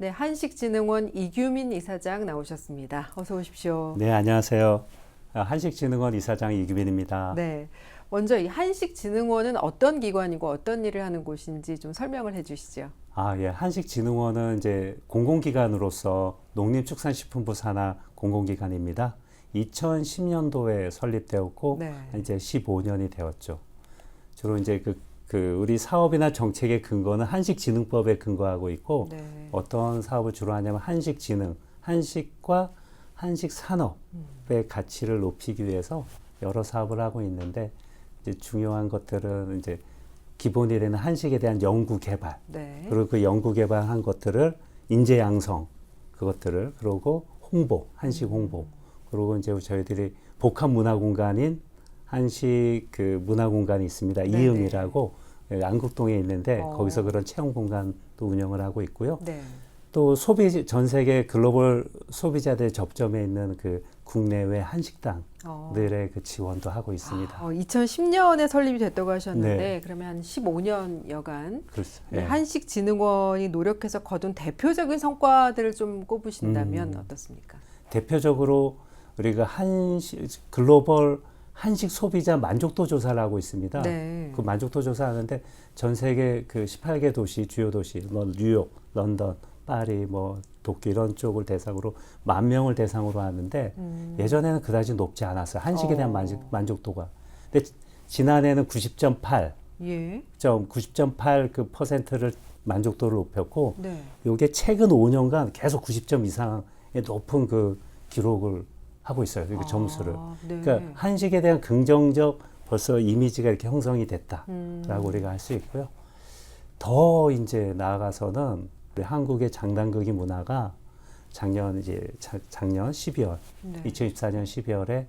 네, 한식진흥원 이규민 이사장 나오셨습니다. 어서 오십시오. 네, 안녕하세요. 아, 한식진흥원 이사장 이규빈입니다. 네. 먼저 이 한식진흥원은 어떤 기관이고 어떤 일을 하는 곳인지 좀 설명을 해 주시죠. 아, 예. 한식진흥원은 이제 공공기관으로서 농림축산식품부 산하 공공기관입니다. 2010년도에 설립되었고 네. 이제 15년이 되었죠. 주로 이제 그, 그 우리 사업이나 정책의 근거는 한식진흥법에 근거하고 있고 네. 어떤 사업을 주로 하냐면 한식진흥, 한식과 한식 산업의 가치를 높이기 위해서 여러 사업을 하고 있는데 이제 중요한 것들은 이제 기본이 되는 한식에 대한 연구 개발 네. 그리고 그 연구 개발한 것들을 인재 양성 그것들을 그리고 홍보 한식 홍보 그리고 이제 저희들이 복합 문화 공간인 한식 그 문화 공간이 있습니다 네네. 이음이라고 예, 안국동에 있는데 어. 거기서 그런 체험 공간도 운영을 하고 있고요. 네. 또 소비 전 세계 글로벌 소비자들 접점에 있는 그 국내외 한식당들의 어. 그 지원도 하고 있습니다. 어, 2010년에 설립이 됐다고 하셨는데 네. 그러면 한 15년 여간 그렇습니다. 네. 한식진흥원이 노력해서 거둔 대표적인 성과들을 좀 꼽으신다면 음. 어떻습니까? 대표적으로 우리가 한식 글로벌 한식 소비자 만족도 조사를 하고 있습니다. 네. 그 만족도 조사하는데 전 세계 그 18개 도시 주요 도시 뭐 뉴욕, 런던, 파리, 뭐 도쿄 이런 쪽을 대상으로 만 명을 대상으로 하는데 음. 예전에는 그다지 높지 않았어요. 한식에 대한 어. 만족, 만족도가. 근데 지- 지난해는 90.8, 예. 점 90.8그 퍼센트를 만족도를 높였고 네. 요게 최근 5년간 계속 90점 이상의 높은 그 기록을 하고 있어요. 그 점수를. 아, 네. 그러니까 한식에 대한 긍정적 벌써 이미지가 이렇게 형성이 됐다라고 음. 우리가 할 수 있고요. 더 이제 나아가서는 우리 한국의 장단극이 문화가 작년 이제 자- 작년 12월, 네. 2024년 12월에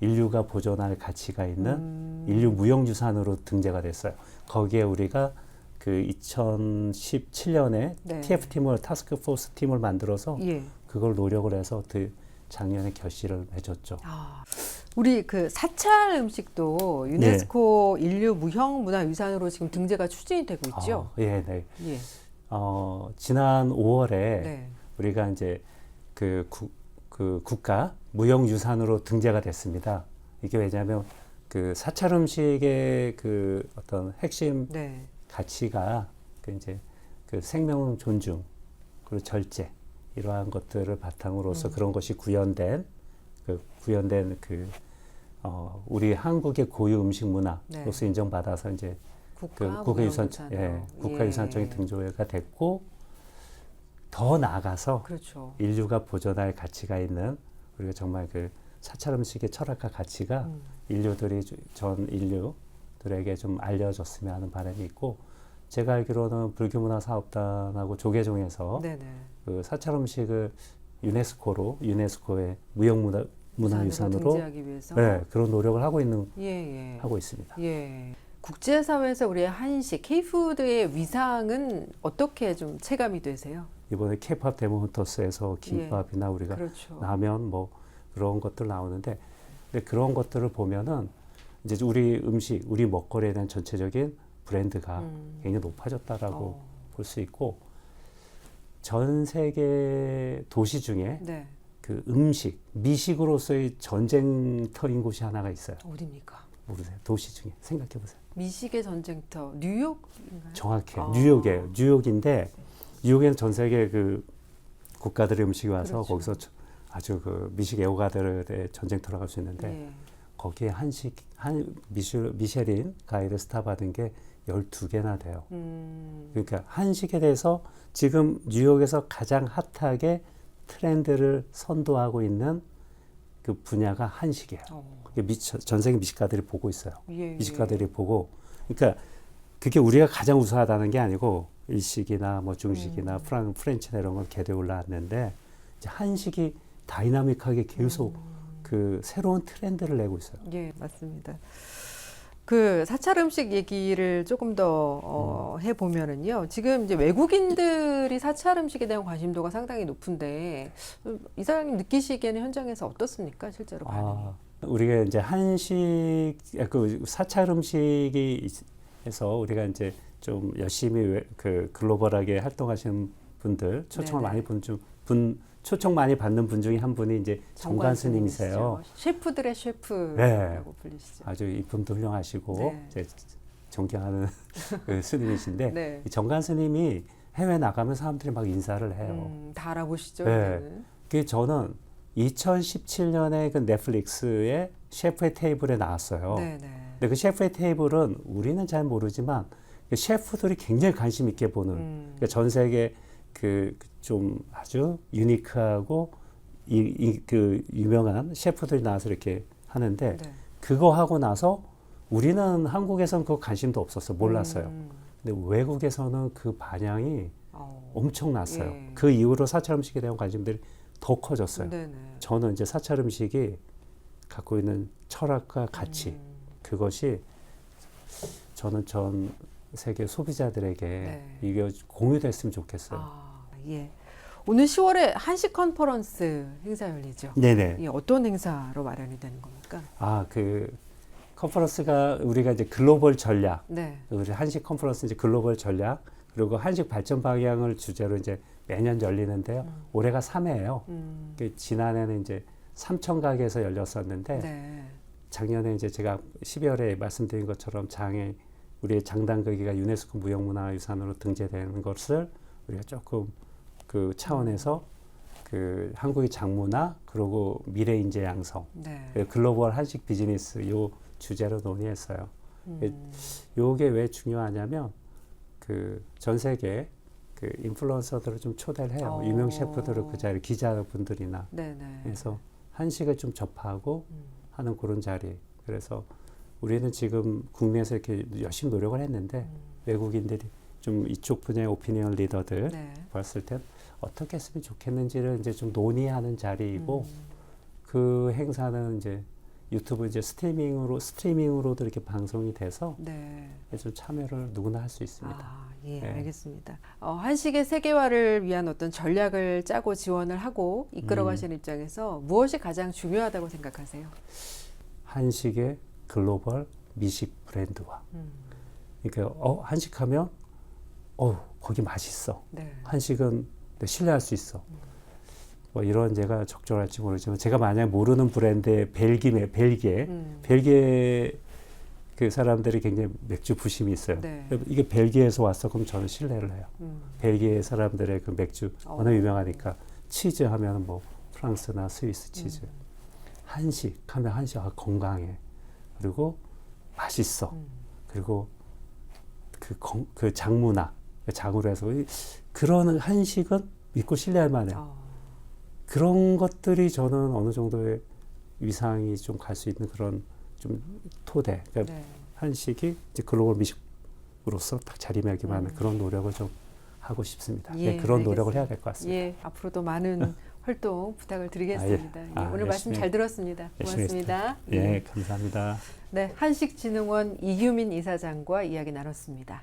인류가 보존할 가치가 있는 음. 인류 무형유산으로 등재가 됐어요. 거기에 우리가 그 2017년에 네. TF 팀을 타스크 포스 팀을 만들어서 예. 그걸 노력을 해서 그 작년에 결실을 맺었죠. 아, 우리 그 사찰 음식도 유네스코 인류 무형 문화유산으로 지금 등재가 추진이 되고 있죠. 아, 예, 네. 예. 어, 지난 5월에 네. 우리가 이제 그, 국, 그 국가 무형유산으로 등재가 됐습니다. 이게 왜냐하면 그 사찰 음식의 그 어떤 핵심 네. 가치가 그 이제 그 생명 존중 그리고 절제 이러한 것들을 바탕으로서 음. 그런 것이 구현된 그 구현된 그 어, 우리 한국의 고유 음식 문화로서 네. 인정받아서 이제 국가 그 국가유산. 예, 국가유산청이 등조가 됐고 더 나아가서 그렇죠. 인류가 보존할 가치가 있는 우리가 정말 그 사찰 음식의 철학과 가치가 음. 인류들이 주- 전 인류들에게 좀 알려졌으면 하는 바람이 있고 제가 알기로는 불교문화 사업단하고 조계종에서 네네. 그 사찰 음식을 유네스코로 유네스코의 무형문화 문화유산으로. 네, 그런 노력을 하고 있는 예, 예. 하고 있습니다. 예. 국제사회에서 우리의 한식, K푸드의 위상은 어떻게 좀 체감이 되세요? 이번에 케이팝 데모헌터스에서 김밥이나 우리가 그렇죠. 라면 뭐 그런 것들 나오는데 근데 그런 것들을 보면은 이제 우리 음식, 우리 먹거리에 대한 전체적인 브랜드가 음. 굉장히 높아졌다라고 어. 볼수 있고 전 세계 도시 중에 네. 그 음식, 미식으로서의 전쟁터인 곳이 하나가 있어요. 어디입니까? 모르세요? 도시 중에 생각해 보세요. 미식의 전쟁터 뉴욕인가요? 정확해요. 아. 뉴욕이에요. 뉴욕인데 뉴욕에는 전 세계 그 국가들의 음식이 와서 그렇죠. 거기서 저- 아주 그 미식 애호가들의 전쟁터라고 할 수 있는데 예. 거기에 한식 한 미슐 미쉐린 가이드 스타 받은 게 12개나 돼요. 음. 그러니까 한식에 대해서 지금 뉴욕에서 가장 핫하게 트렌드를 선도하고 있는 그 분야가 한식이에요. 어. 그게 미, 전 세계 미식가들이 보고 있어요. 예, 예. 미식가들이 보고 그러니까 그게 우리가 가장 우수하다는 게 아니고 일식이나 뭐 중식이나 음. 프랑 프렌치나 이런 건 개대 올라왔는데 이제 한식이 다이나믹하게 계속 음. 그 새로운 트렌드를 내고 있어요. 예, 맞습니다. 그 사찰 음식 얘기를 조금 더 어, 음. 해보면은요. 지금 이제 외국인들이 사찰 음식에 대한 관심도가 상당히 높은데 음, 이사장님 느끼시기에는 현장에서 어떻습니까? 실제로 반응이? 아, 우리가 이제 한식 그 사찰 음식이 있- 해서 우리가 이제 좀 열심히 외- 그 글로벌하게 활동하시는 분들 초청을 네네. 많이 분, 중, 분 초청 많이 받는 분 중에 한 분이 이제 정관 스님이세요. 셰프들의 셰프라고 네. 불리시죠. 아주 이품도 훌륭하시고 네. 존경하는 그 스님이신데 네. 이 정관 스님이 해외 나가면 사람들이 막 인사를 해요. 음, 다 알아보시죠. 네. 이제는. 그 저는 2017년에 그 넷플릭스의 셰프의 테이블에 나왔어요. 네, 네. 근데 그 셰프의 테이블은 우리는 잘 모르지만 그 셰프들이 굉장히 관심 있게 보는 음, 그러니까 전 세계 그 좀 아주 유니크하고 이그 유명한 셰프들이 나와서 이렇게 하는데 네. 그거 하고 나서 우리는 한국에서는 그 관심도 없었어 몰랐어요. 음, 근데 외국에서는 그 반향이 어. 엄청났어요. 예. 그 이후로 사찰 음식에 대한 관심들이 더 커졌어요. 네, 네. 저는 이제 사찰 음식이 갖고 있는 철학과 가치 음, 그것이 저는 전 세계 소비자들에게 네. 이게 공유됐으면 좋겠어요. 아, 예. 오늘 10월에 한식 컨퍼런스 행사 열리죠. 네네. 이 어떤 행사로 마련이 되는 겁니까? 아 그 컨퍼런스가 우리가 이제 글로벌 전략, 네. 우리 한식 컨퍼런스 이제 글로벌 전략 그리고 한식 발전 방향을 주제로 이제 매년 열리는데요. 음. 올해가 3회예요. 음, 지난해는 이제 삼천 가게에서 열렸었는데 네. 작년에 이제 제가 12월에 말씀드린 것처럼 장애 우리의 장단거기가 유네스코 무형문화유산으로 등재되는 것을 우리가 조금 그 차원에서 그 한국의 장문화 그리고 미래 인재 양성 네. 그리고 글로벌 한식 비즈니스 요 주제로 논의했어요. 음, 요게 왜 중요하냐면 그 전 세계 그 인플루언서들을 좀 초대를 해요. 어. 유명 셰프들을 그 자리 기자분들이나 네, 네. 해서 한식을 좀 접하고 음, 하는 그런 자리. 그래서 우리는 지금 국내에서 이렇게 열심히 노력을 했는데 음, 외국인들이 좀 이쪽 분야의 오피니언 리더들 네. 봤을 땐 어떻게 했으면 좋겠는지를 이제 좀 논의하는 자리이고 음, 그 행사는 이제 유튜브 이제 스트리밍으로 스트리밍으로도 이렇게 방송이 돼서 네. 좀 참여를 누구나 할 수 있습니다. 아, 예, 네. 알겠습니다. 어, 한식의 세계화를 위한 어떤 전략을 짜고 지원을 하고 이끌어 음. 가시는 입장에서 무엇이 가장 중요하다고 생각하세요? 한식의 글로벌 미식 브랜드화. 음, 그러니까 어 한식하면 어 거기 맛있어. 네. 한식은 내 신뢰할 수 있어. 뭐 이런 제가 적절할지 모르지만 제가 만약 모르는 브랜드의 벨기에 벨기에 음, 벨기에 그 사람들이 굉장히 맥주 부심이 있어요. 네. 이게 벨기에에서 왔어 그럼 저는 신뢰를 해요. 음, 벨기에 사람들의 그 맥주 어. 워낙 유명하니까 치즈 하면 뭐 프랑스나 스위스 치즈 음. 한식 하면 한식 아 건강해 그리고 맛있어 음, 그리고 그, 건- 그 장문화 장으로 해서 이- 그런 한식은 믿고 신뢰할 만해요. 어, 그런 것들이 저는 어느 정도의 위상이 좀 갈 수 있는 그런 좀 토대 그러니까 네. 한식이 이제 글로벌 미식으로서 딱 자리매김하는 음. 그런 노력을 좀 하고 싶습니다. 예, 네, 그런 노력을 알겠습니다. 해야 될 것 같습니다. 예, 앞으로도 많은 활동 부탁을 드리겠습니다. 예, 아, 오늘 말씀 열심히- 잘 들었습니다. 고맙습니다. 예, 감사합니다. 네, 한식진흥원 이규민 이사장과 이야기 나눴습니다.